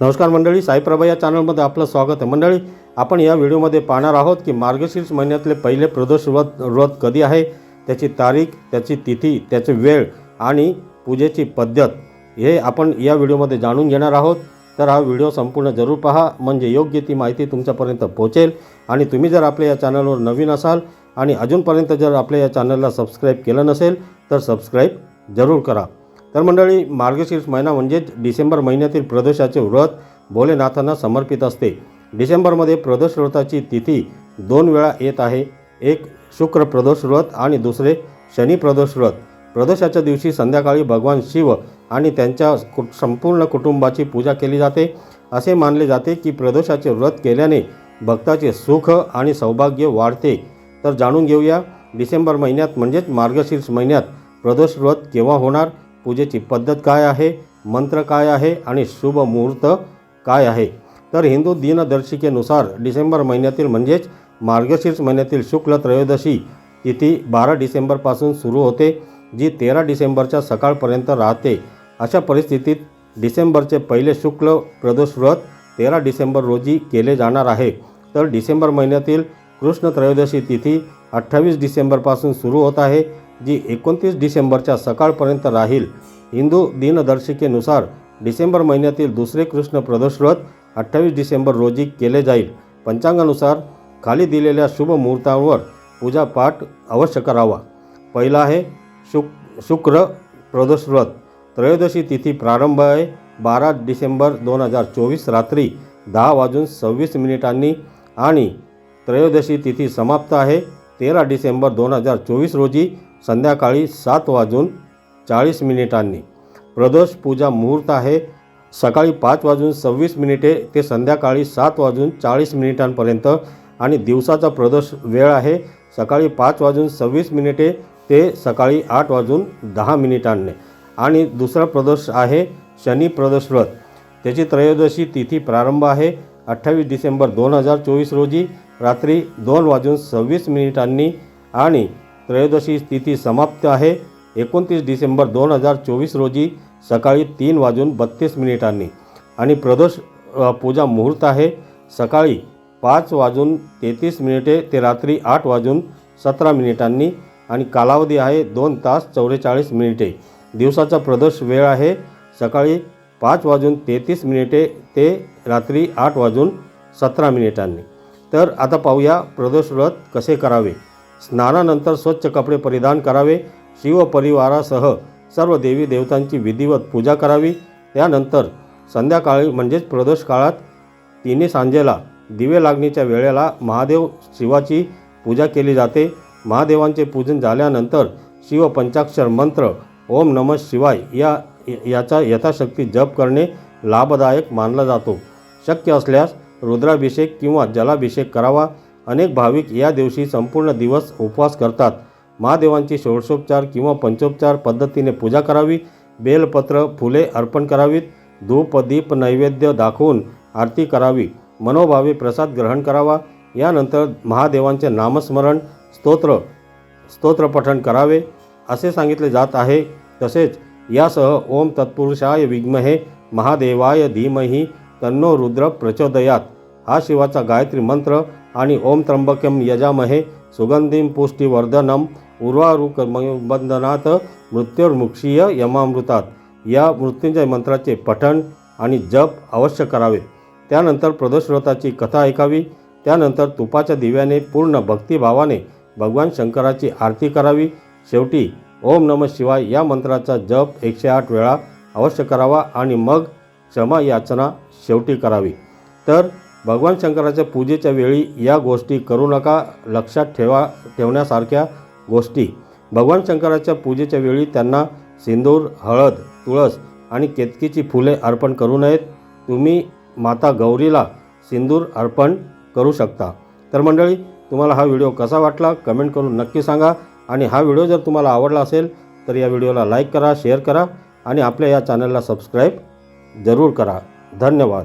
नमस्कार मंडळी साईप्रभा या चॅनलमध्ये आपलं स्वागत आहे. मंडळी आपण या व्हिडिओमध्ये पाहणार आहोत की मार्गशीर्ष महिन्यातले पहिले प्रदोष व्रत व्रत कधी आहे त्याची तारीख त्याची तिथी त्याची वेळ आणि पूजेची पद्धत हे आपण या व्हिडिओमध्ये जाणून घेणार आहोत. तर हा व्हिडिओ संपूर्ण जरूर पहा म्हणजे योग्य ती माहिती तुमच्यापर्यंत पोहोचेल. आणि तुम्ही जर आपल्या या चॅनलवर नवीन असाल आणि अजूनपर्यंत जर आपल्या या चॅनलला सबस्क्राईब केलं नसेल तर सबस्क्राईब जरूर करा. तर मंडळी मार्गशीर्ष महिना म्हणजेच डिसेंबर महिन्यातील प्रदोषाचे व्रत भोलेनाथांना समर्पित असते. डिसेंबरमध्ये प्रदोष व्रताची तिथी दोन वेळा येत आहे. एक शुक्र प्रदोष व्रत आणि दुसरे शनी प्रदोष व्रत प्रदोषाच्या दिवशी संध्याकाळी भगवान शिव आणि त्यांच्या कु संपूर्ण कुटुंबाची पूजा केली जाते. असे मानले जाते की प्रदोषाचे व्रत केल्याने भक्ताचे सुख आणि सौभाग्य वाढते. तर जाणून घेऊया डिसेंबर महिन्यात म्हणजेच मार्गशीर्ष महिन्यात प्रदोष व्रत केव्हा होणार? पूजेची पद्धत काय आहे? मंत्र काय आहे? आणि शुभ मुहूर्त काय आहे? तर हिंदू दिनदर्शिकेनुसार डिसेंबर महिन्यातील म्हणजेच मार्गशीर्ष महिन्यातील शुक्ल त्रयोदशी तिथी बारा डिसेंबरपासून सुरू होते जी तेरा डिसेंबरच्या सकाळपर्यंत राहते. अशा परिस्थितीत डिसेंबरचे पहिले शुक्ल प्रदोष व्रत तेरा डिसेंबर रोजी केले जाणार आहे. तर डिसेंबर महिन्यातील कृष्ण त्रयोदशी तिथी अठ्ठावीस डिसेंबरपासून सुरू होत आहे. जी एकोणतीस डिसेंबरच्या सकाळपर्यंत राहील. हिंदू दिनदर्शिकेनुसार डिसेंबर महिन्यातील दुसरे कृष्ण प्रदोषव्रत अठ्ठावीस डिसेंबर रोजी केले जाईल. पंचांगानुसार खाली दिलेल्या शुभ मुहूर्तावर पूजापाठ अवश्य करावा. पहिला आहे शुक शुक्र प्रदोषव्रत त्रयोदशी तिथी प्रारंभ आहे. बारा डिसेंबर दोन हजार चोवीस रात्री दहा वाजून सव्वीस मिनिटांनी आणि त्रयोदशी तिथी समाप्त आहे. तेरा डिसेंबर दोन हजार चोवीस रोजी संध्याकाळी सात वाजून चाळीस मिनिटांनी. प्रदोष पूजा मुहूर्त आहे. सकाळी पाच वाजून सव्वीस मिनिटे ते संध्याकाळी सात वाजून चाळीस मिनिटांपर्यंत आणि दिवसाचा प्रदोष वेळ आहे. सकाळी पाच वाजून सव्वीस मिनिटे ते सकाळी आठ वाजून दहा मिनिटांनी. आणि दुसरा प्रदोष आहे शनी प्रदोष व्रत. त्याची त्रयोदशी तिथी प्रारंभ आहे. अठ्ठावीस डिसेंबर दोन हजार चोवीस रोजी रात्री दोन वाजून सव्वीस मिनिटांनी आणि त्रयोदशी स्थिती समाप्त आहे. एकोणतीस डिसेंबर दोन हजार चोवीस रोजी सकाळी तीन वाजून बत्तीस मिनिटांनी. आणि प्रदोष पूजा मुहूर्त आहे. सकाळी पाच वाजून तेहतीस मिनिटे ते रात्री आठ वाजून सतरा मिनिटांनी. आणि कालावधी आहे दोन तास चौवेचाळीस मिनिटे. दिवसाचा प्रदोष वेळ आहे. सकाळी पाच वाजून तेहतीस मिनिटे ते रात्री आठ वाजून सतरा मिनिटांनी. तर आता पाहूया प्रदोष व्रत कसे करावे. स्नानानंतर स्वच्छ कपडे परिधान करावे. शिवपरिवारासह सर्व देवी देवतांची विधिवत पूजा करावी. त्यानंतर संध्याकाळी म्हणजेच प्रदोष काळात तिने सांजेला दिवे लागणीच्या वेळेला महादेव शिवाची पूजा केली जाते. महादेवांचे पूजन झाल्यानंतर शिवपंचाक्षर मंत्र ओम नम शिवाय या याचा यथाशक्ती जप करणे लाभदायक मानला जातो. शक्य असल्यास रुद्राभिषेक किंवा जलाभिषेक करावा. अनेक भाविक या दिवशी संपूर्ण दिवस उपवास करतात. महादेवांची षोडशोपचार किंवा पंचोपचार पद्धतीने पूजा करावी बेलपत्र फुले अर्पण करावीत धूप दीप नैवेद्य दाखवून आरती करावी मनोभावे प्रसाद ग्रहण करावा. यानंतर महादेवांचे नामस्मरण स्तोत्र स्तोत्रपठण करावे. असे सांगितले जात आहे. तसेच यासह ओम तत्पुरुषाय विद्महे महादेवाय धीमही तन्नो रुद्र प्रचोदयात. हा शिवाचा गायत्री मंत्र आणि ओम त्र्यंबकम यजामहे सुगंधीम पुष्टिवर्धनम उर्वारुकबंधनात मृत्युर्मुक्षीय यमामृतात. या मृत्युंजय मंत्राचे पठण आणि जप अवश्य करावे. त्यानंतर प्रदोषव्रताची कथा ऐकावी. त्यानंतर तुपाच्या दिव्याने पूर्ण भक्तिभावाने भगवान शंकराची आरती करावी. शेवटी ओम नम शिवाय या मंत्राचा जप एकशे आठ वेळा अवश्य करावा आणि मग क्षमा याचना शेवटी करावी. तर भगवान शंकराच्या पूजेच्या वेळी या गोष्टी करू नका लक्षात ठेवा ठेवण्यासारख्या गोष्टी. भगवान शंकराच्या पूजेच्या वेळी त्यांना सिंदूर हळद तुळस आणि केतकीची फुले अर्पण करू नयेत. तुम्ही माता गौरीला सिंदूर अर्पण करू शकता. तर मंडळी तुम्हाला हा व्हिडिओ कसा वाटला कमेंट करून नक्की सांगा आणि हा व्हिडिओ जर तुम्हाला आवडला असेल तर या व्हिडिओला लाईक करा शेअर करा आणि आपल्या या चॅनलला सबस्क्राईब जरूर करा. धन्यवाद.